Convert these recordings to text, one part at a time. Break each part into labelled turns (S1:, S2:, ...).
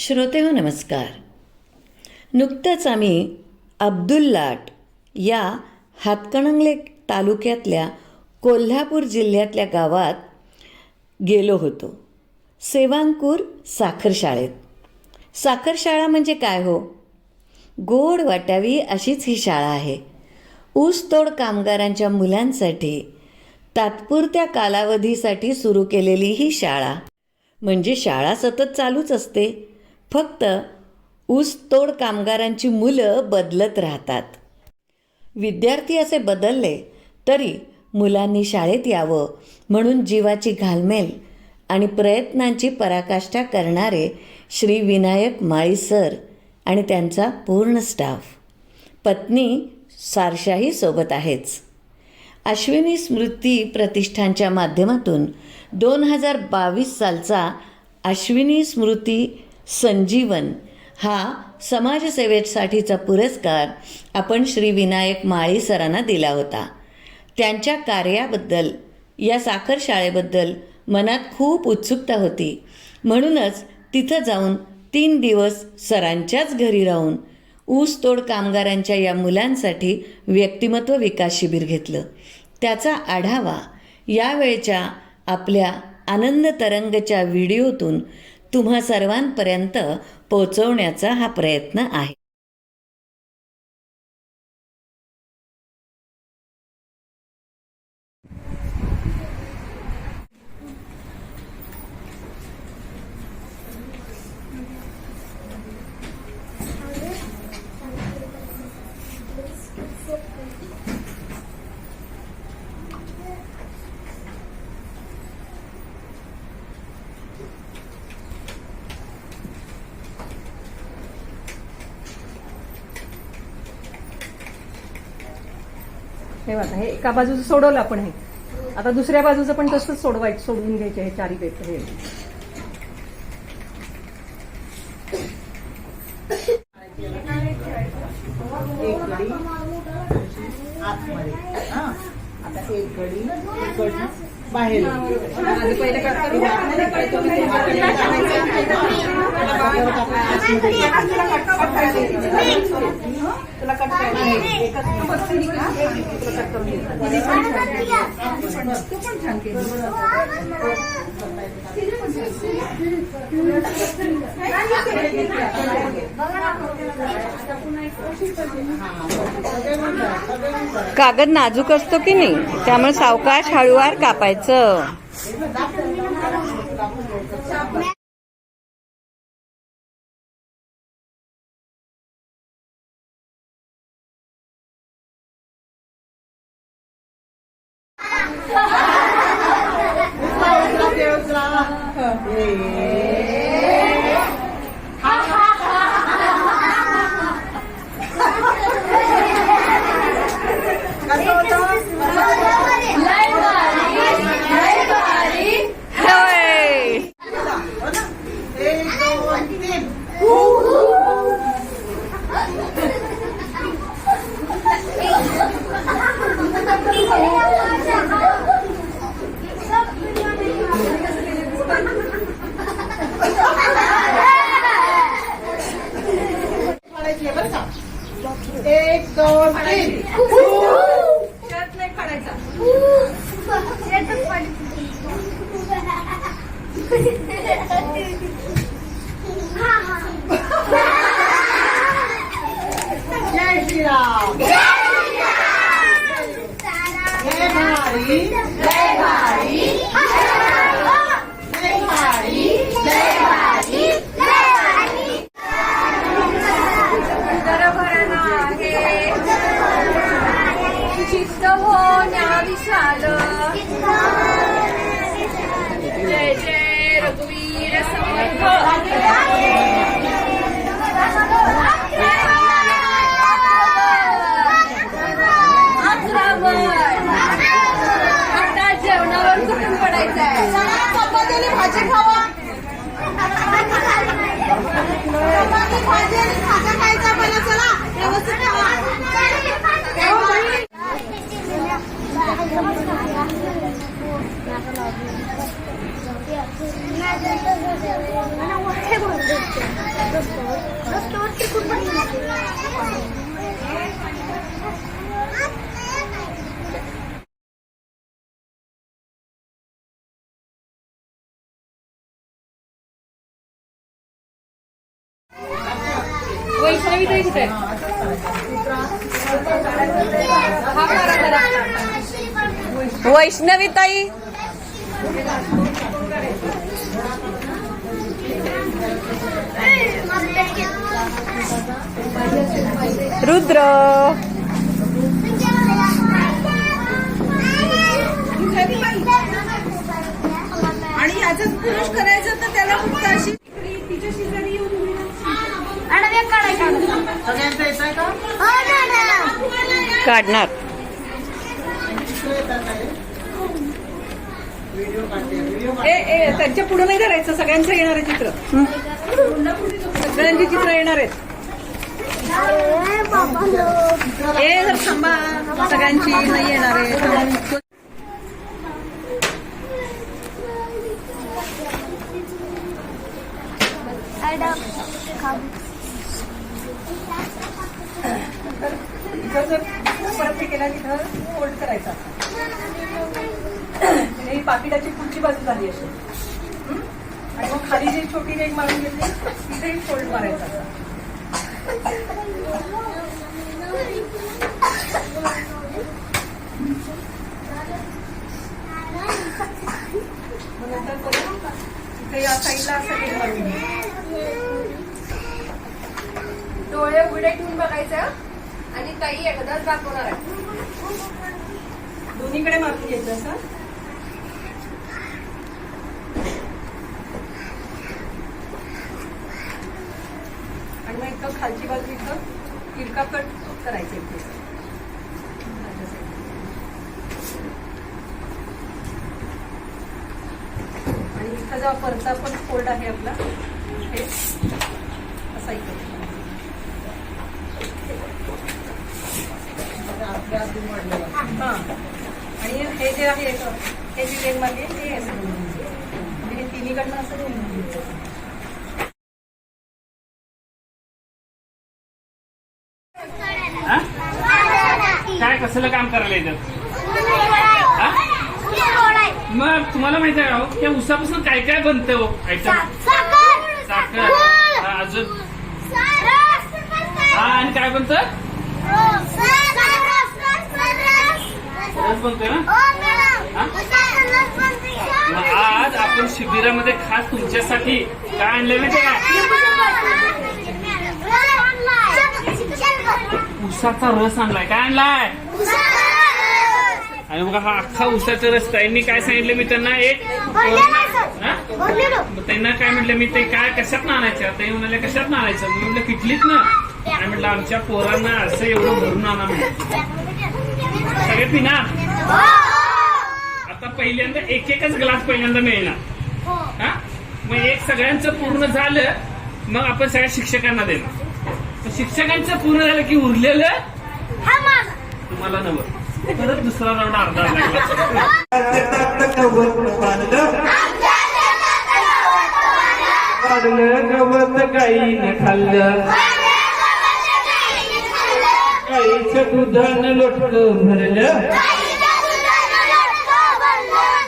S1: श्रोते हो नमस्कार. नुकतंच आम्ही अब्दुल्लाट या हातकणंगले तालुक्यातल्या कोल्हापूर जिल्ह्यातल्या गावात गेलो होतो. सेवांकूर साखर शाळेत. साखर शाळा म्हणजे काय हो? गोड वाटावी अशीच ही शाळा आहे. ऊसतोड कामगारांच्या मुलांसाठी तात्पुरत्या कालावधीसाठी सुरू केलेली ही शाळा. म्हणजे शाळा सतत चालूच असते. फक्त ऊसतोड कामगारांची मुलं बदलत राहतात. विद्यार्थी असे बदलले तरी मुलांनी शाळेत यावं म्हणून जीवाची घालमेल आणि प्रयत्नांची पराकाष्ठा करणारे श्री विनायक माळी सर आणि त्यांचा पूर्ण स्टाफ. पत्नी सारशाही सोबत आहेच. अश्विनी स्मृती प्रतिष्ठानच्या माध्यमातून दोन हजार बावीस सालचा अश्विनी स्मृती संजीवन हा समाजसेवेसाठीचा पुरस्कार आपण श्री विनायक माळी सरांना दिला होता. त्यांच्या कार्याबद्दल या साखर शाळेबद्दल मनात खूप उत्सुकता होती. म्हणूनच तिथं जाऊन तीन दिवस सरांच्याच घरी राहून ऊसतोड कामगारांच्या या मुलांसाठी व्यक्तिमत्व विकास शिबिर घेतलं. त्याचा आढावा यावेळच्या आपल्या आनंद तरंगच्या व्हिडिओतून तुम्हा सर्वांपर्यंत पोचवण्याचा हा प्रयत्न आहे.
S2: हे बघा हे एका बाजूचं सोडवलं आपण हे. आता दुसऱ्या बाजूचं पण तसंच सोडवायचं सोडवून घ्यायचे हे चारी पेपर हे.
S3: एक गडी आतमध्ये. आता एक गडी बाहेर
S2: आधी पहिले कट करू तुला
S1: कागद नाजूक असतो की नाही? त्यामुळे सावकाश हळूवार कापायचं.
S4: welcome. ¿Sí?
S2: वैष्णवी ताई कुठे.
S1: वैष्णवी रुद्र.
S3: आणि याच पुरुष करायचं तर त्याला फक्त अशी
S1: काढणार.
S2: ए ए त्यांच्या पुढे नाही धरायचं सगळ्यांचं येणार आहे चित्र. सगळ्यांची चित्र येणार आहेत. ए जर थांबा. सगळ्यांची नाही येणार आहे. इथं जर परत केला तिथं फोल्ड करायचा. म्हणजे ही पाकिटाची पुढची बाजू झाली अशी. आणि मग खाली जी छोटी रेग मारून घेतली तिथेही फोल्ड मारायचा. असा. मग नंतर करू इथे या साईडला असं रेग मारून घ्यायचं.
S5: डोळे उघडे ठेवून बघायचं आणि ताई एकदाच दाखवणार आहे.
S2: दोन्हीकडे मारून घ्यायचं असं आणि मग इथं खालची बाजू इथं तिरका कट करायचं इथे. आणि इथं जो परचा पण फोल्ड आहे आपला हे असा इकडे हा. आणि हे जे आहे हे जी ते असं म्हणजे हे तिन्हीकडनं असं.
S4: हा? काय कसलं काम करायला येतं? मग तुम्हाला माहिती आहे का हो, त्या उसापासून काय काय बनतं हो? आयटम साखर. हा, अजून? हा आणि काय बनतं? रस बनतोय ना आज आपण शिबिरामध्ये खास तुमच्यासाठी काय आणलं माहिती का? उसाचा रस आणलाय. काय आणलाय? आणि बघा हा अख्खा उसाचा रस. ताईंनी काय सांगितलं मी त्यांना? एक त्यांना काय म्हटलं मी? ते काय कशात आणायचं ताई म्हणाले कशात आणायचं मी म्हटलं किटलीत ना. आणि म्हटलं आमच्या पोरांना असं एवढं भरून आणा म्हटलं सगळे पिणार आता पहिल्यांदा एक एकच ग्लास पहिल्यांदा मिळणार हा. मग एक सगळ्यांचं पूर्ण झालं मग आपण सगळ्या शिक्षकांना देणार तर शिक्षकांचं पूर्ण झालं की उरलेलं तुम्हाला नवं परत दुसरा राऊंड अर्धा लागला
S6: वाढलं गवत गाईनं खाल्लं. गाईचं दुधानं लोटक भरलं.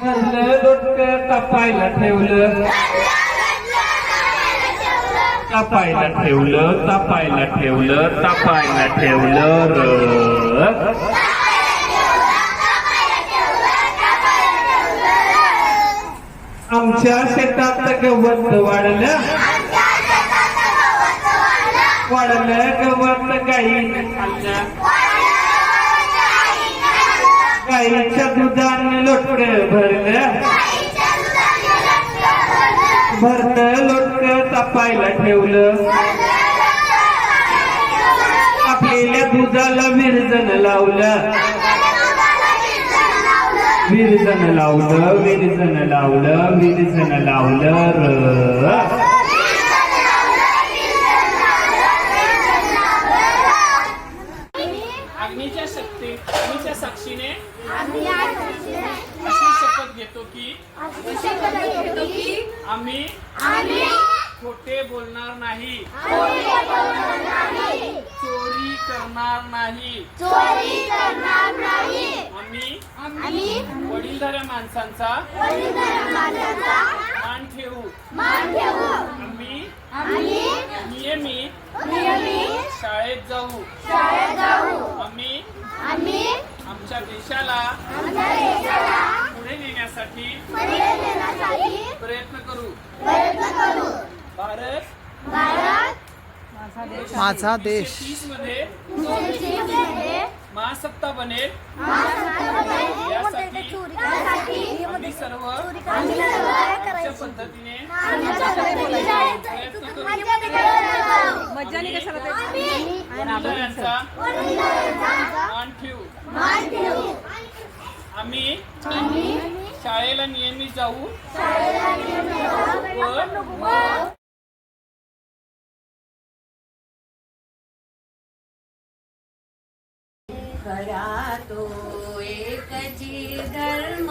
S6: भरलं लोटकं तापायला ठेवलं. तापायला ठेवलं तापायला ठेवलं तापायला ठेवलं र. आमच्या शेतात गवत वाढलं. वाढलं गवत काही गाईच्या दुधानं लोटक भरलं भरलं लोटक तापायला ठेवलं. आपलेल्या दुधाला विरजन लावलं. विरजन लावलं विरजन लावलं विरजन लावलं र.
S4: साक्षीने अशी शपथ घेतो की आम्ही खोटे बोलणार नाही. चोरी करणार नाही. आम्ही वडीलधाऱ्या माणसांचा मान ठेवू. आम्ही नियमित शाळेत जाऊ.
S5: शाळेत जाऊ.
S4: आम्ही
S5: आम्ही
S4: आमच्या देशाला पुढे नेण्यासाठी प्रयत्न करू.
S5: प्रयत्न करू.
S4: भारत
S5: भारत
S7: माझा देश.
S5: तीसमध्ये
S4: महासत्ता बनेल. यासाठी आम्ही सर्व
S5: आम्ही सर्व
S4: आमच्या पद्धतीने प्रयत्न करू.
S2: मज्जाने कशाला
S4: मान ठेवू. आम्ही
S5: आम्ही
S4: शाळेला नियमित जाऊ
S5: शाळेला नियमित जाऊ.
S4: व
S5: व
S8: खरा तो एकची धर्म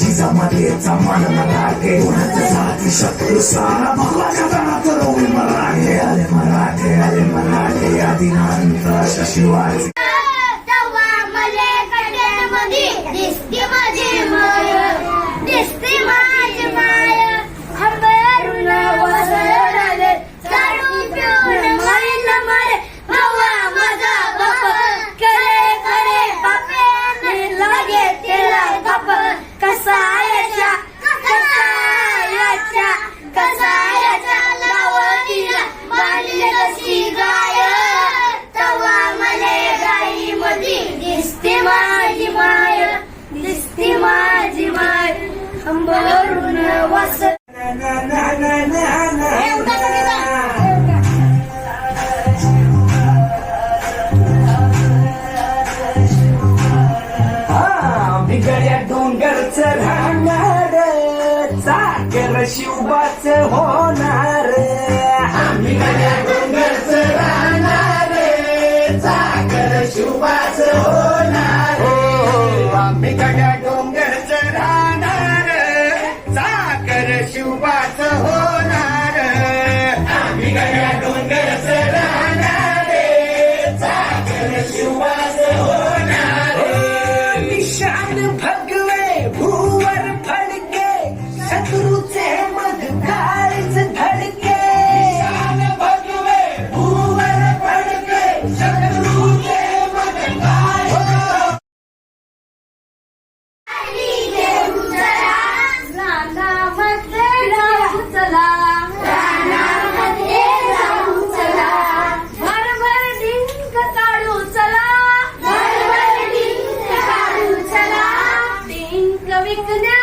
S9: जिजामातेचा मन मराठे कोणाचा जाती शत्रू सारा भगवाच्या धनात रोवी मराठे आले मराठे आले मराठे आदिनांत अशा शिवाजी
S5: तेव्हा दिसते
S9: चाकर शिवबाच होणार. आम्ही गड्या डोंगरच राहणार. चाकर शिवबाच होणार. आम्ही गड्या डोंगरच राहणार. चाकर शिवबाच होणार Balik ka na!